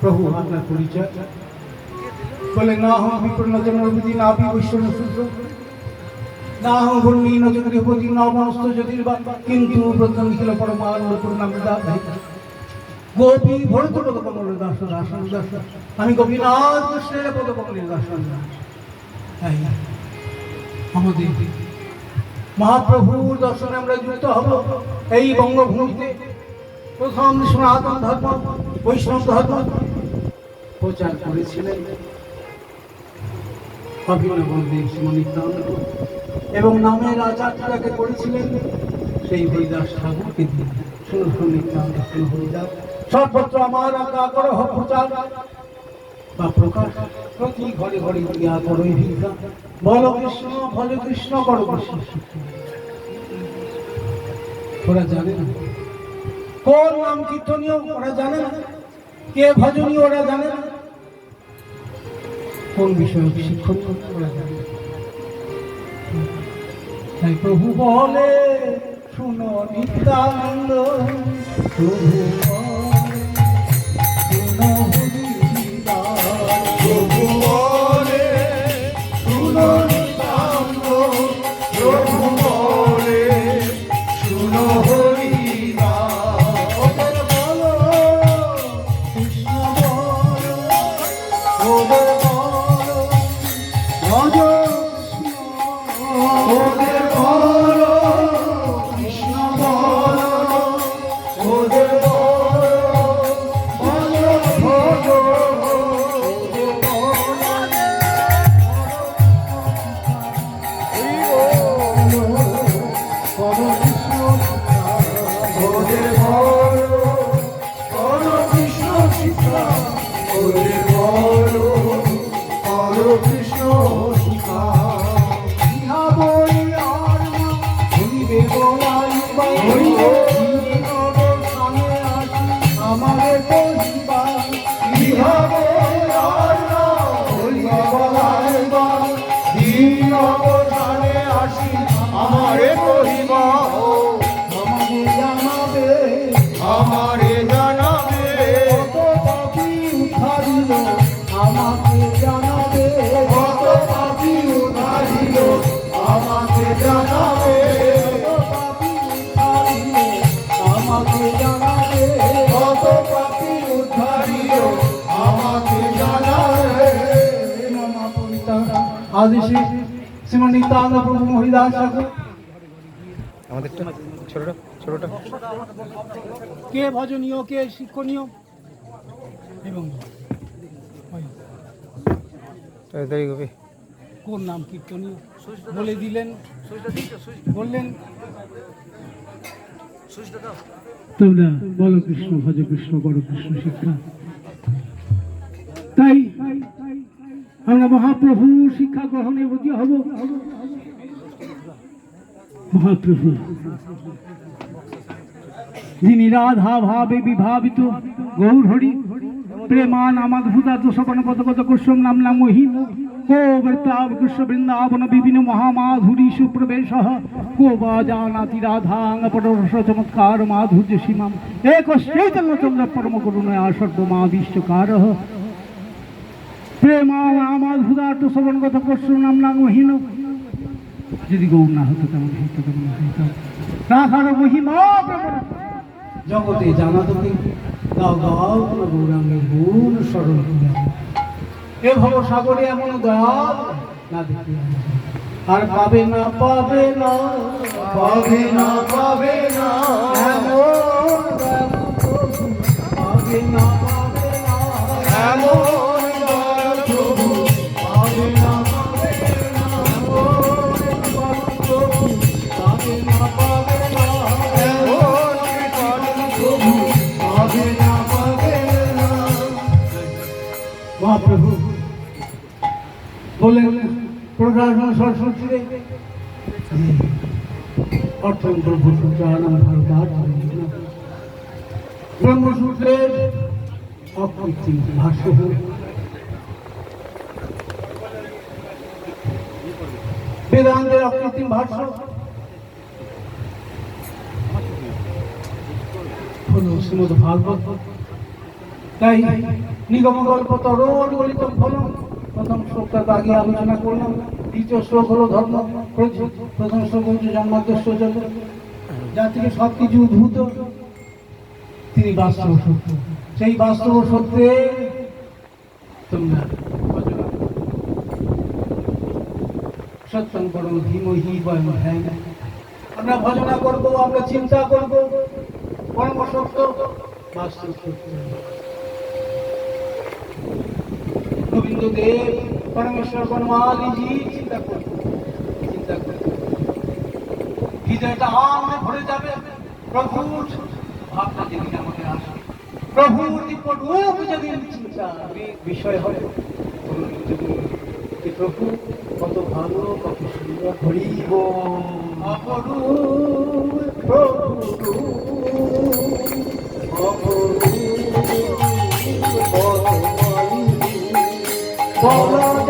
প্রভু আপনার পরিচয় বলে না হম না না হম নজগৃহপতি ন কিন্তু গোপী ভরত আমি গোপীনাথ কৃষ্ণের পদকমলের দাস তাই আমাদের মহাপ্রভুর দর্শনে আমরা যুক্ত হব এই বঙ্গভূমিতে প্রথম সনাতন ধর্ম, বৈষ্ণব ধর্ম প্রচার করেছিলেন অভিনব দেব নিত্যানন্দ এবং নামের আচার্যটাকে করেছিলেন, সেই হরিদাস ঠাকুরকে দিয়ে শুনুন হরিদাস সর্বত্র আমার হোক প্রচার বা প্রকাশ। প্রতি ঘরে ঘরে গিয়া করই ভিক্ষা। বল কৃষ্ণ ভজ কৃষ্ণ কৃষ্ণ ওরা জানে না। কোন নাম কীর্তনীয়, ওরা জানে না। কে ভজনীয়, ওরা জানে না। কোন বিষয়ে শিক্ষক ওরা জানে তাই প্রভু বলে, শুনো নিত্যানন্দ, প্রভু শুনো হইবে ছোটটা ছোটটা। কে ভজনীয় কে শিক্ষণীয়? এবং তাড়াতাড়ি গবি কোন নাম কীর্তনীয়? বলে দিলেন। বললেন। তোমরা বলো কৃষ্ণ ভজ কৃষ্ণ বড় কৃষ্ণ শিক্ষা। তাই আমরা মহাপ্রভু শিক্ষা গ্রহণে ব্রতী হব। মহাপ্রভু। যিনি রাধা ভাবে বিভাবিত গৌর হরি প্রেমান আমাধুতা দোষবন পদগত কুসুম নাম নাম মহিম কো বৃত্তাব কৃষ্ণ বৃন্দাবন বিভিন্ন মহামাধুরী সুপ্রবেশ, কো বা জানাতি পটরস চমৎকার মাধুর্য সীমাম এক পরম প্রেমা শ্রবণগত কুসুম নাম নাম মহিম যদি গৌর না হতো, তেমন হতো তেমন হতো রাখার মহিমা জগতে জানা তোকে গাও গাও তোর গৌরাঙ্গের গুণ স্মরণ করে। এ ভব সাগরে এমন দয়াল না দেখি আর পাবে না পাবে না পাবে না পাবে না, এমন পাবে না পাবে না, এমন অর্থ ব্রহ্মসূত্র আনাম ভারত ব্রহ্মসূত্রের অকৃত্রিম ভাষ্য বেদান্তের অকৃত্রিম ভাষ্য। হল শ্রীমদ তাই নিগম গল্প তরল গলিত ফলন প্রথম শ্লোকটা আগে আলোচনা করলাম। দ্বিতীয় শ্লোক হলো ধর্ম। প্রথম শ্লোক হচ্ছে জন্মাদ্যস্য জগৎ যা থেকে সব কিছু উদ্ভূত, তিনি বাস্তব সত্য। সেই বাস্তব সত্যে তোমরা ভজনা করো। ধীমহি বয়ম আমরা ভজনা করব, আমরা চিন্তা করব। পরম সত্য, বাস্তব সত্য। গোবিন্দ দেব পরমেশ্বর বনমালীজি চিন্তা করব চিন্তা করব হৃদয়টা আনন্দে ভরে যাবে। প্রভুর ভাবনা যেদিন আমাদের আসে প্রভুর দিব্য রূপ যেদিন চিন্তা বিষয় হবে। যে প্রভু, কত ভালো, কত সুন্দর হরিব অপরূপ প্রভু বলা যায়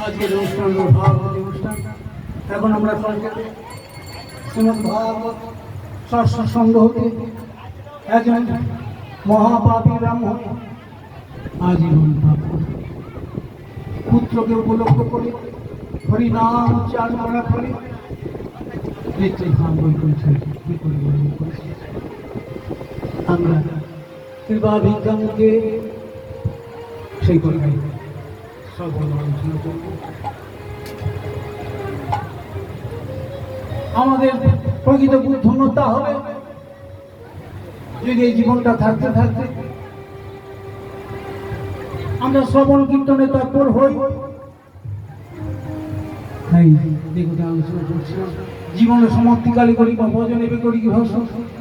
আজকের অনুষ্ঠান ভাগবতী অনুষ্ঠান এখন আমরা সংক্ষেপে শ্রীমদ ভাগবত ষষ্ঠ সঙ্গ হতে একজন মহাপাপী ব্রাহ্মণ আজীবন পুত্রকে উপলক্ষ করে হরিনাম উচ্চারণ করার আমরা কৃপা সেই সকল আলোচনা করব। আমাদের প্রকৃত বুদ্ধমত্তা হবে। যদি এই জীবনটা থাকতে থাকতে আমরা শ্রবণ কীর্তনে তৎপর হই। তাই দেখতে আলোচনা করছিলাম জীবনে সমাপ্তিকালী করি বা ভজনে করি কি ভস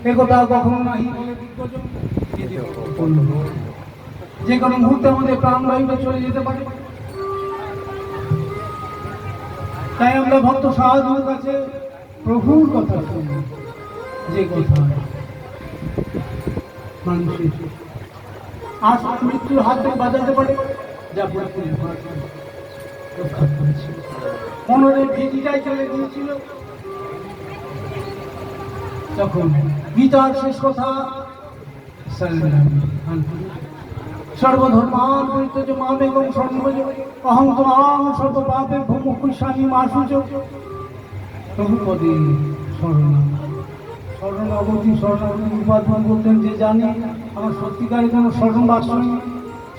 একথা কখনো দিগ্গজন। যে কোনো মুহূর্তে আমাদের প্রাণ প্রাণবায়ুটা চলে যেতে পারে। তাই আমরা ভক্ত সাহায্যের কাছে প্রভুর কথা শুনি, যে কথা মানুষের আসল মৃত্যুর হাত থেকে বাঁচাতে পারে, যা পুরোপুরি মনের ভীতিটাই চলে গিয়েছিল তখন গীতার শেষ কথা বলতেন যে জানে আমার সত্যিকারের কোনো শরণ নেই,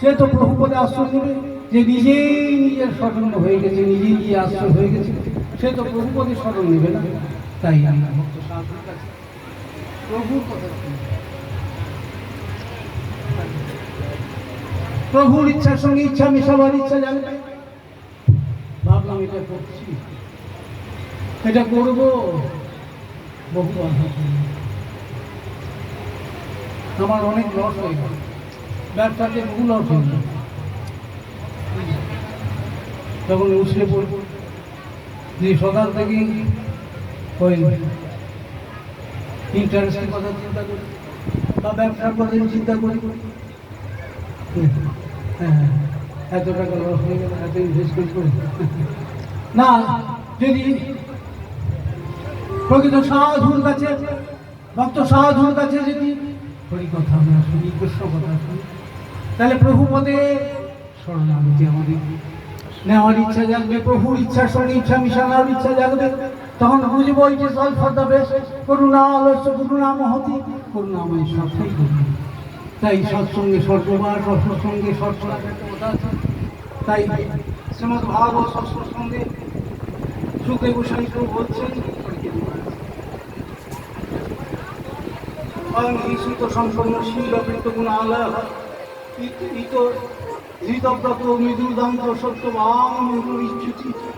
সে তো প্রভুপদে আশ্রয় নেবে যে নিজেই নিজের শরণ হয়ে গেছে নিজেই গিয়ে আশ্রয় হয়ে গেছে। সে তো প্রভুপদে শরণ নেবে না। তাই আমরা ভক্ত প্রভুর কথা। প্রভুর ইচ্ছার সঙ্গে ইচ্ছা, মেশাবার ইচ্ছা জানবে ভাবলাম এটা করছি। এটা করব। বহু আমার অনেক লস হয়ে গেল। ব্যবসাতে বহু লস হয়ে গেল তখন উছলে পড়ব যে সকাল থেকে ওই ইন্টারেস্টের কথা চিন্তা করি, বা ব্যবসার কথা চিন্তা করি। হ্যাঁ এত টাকা লস হয়ে গেল এত ইনভেস্টমেন্ট করি না, যদি প্রকৃত সাধুর কাছে, ভক্ত সাধুর কাছে যদি হরি কথা, আমরা শুনি কৃষ্ণ কথা শুনি, তাহলে প্রভু পদে শরণাগতি আমাদের। নেওয়ার ইচ্ছা জাগবে, প্রভুর ইচ্ছার সঙ্গে ইচ্ছা মিশানোর ইচ্ছা জাগবে। তখন বুঝব এই যে সল ফর দ্য বেস্ট করুণা আলস্য, করুণা মহতি, করুণাময় সবটাই করুন তাই সৎসঙ্গে সর্ববার সৎসঙ্গে সৎসঙ্গ। তাই শ্রীমদ ভাগবত সৎসঙ্গে সুখে গোসাই প্রভু বলছেন অহিংসিত সম্পন্ন শীল অপৃত গুণ আলয় ইত ধৃতব্রত মৃদুদান্ত সত্যবাং ইচ্ছুচি গুরুপদ্মতিথি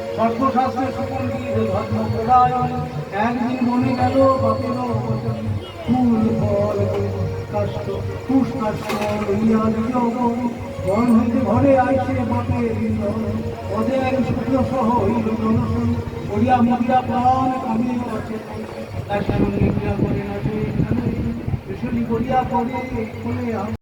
সর্বশাস্ত্রে সুপণ্ডিত ধর্ম পরায়ণ একদিন মনে গেল বাপের ফুল ফল কাষ্ট কুশ কাষ্ট বন হইতে ঘরে আইসে বাপের ওদের শুক্র সহ হইল জনসন করিয়া মদিরা প্রাণ কামিয়ে আছে তার সঙ্গে ক্রিয়া করে না করিয়া করে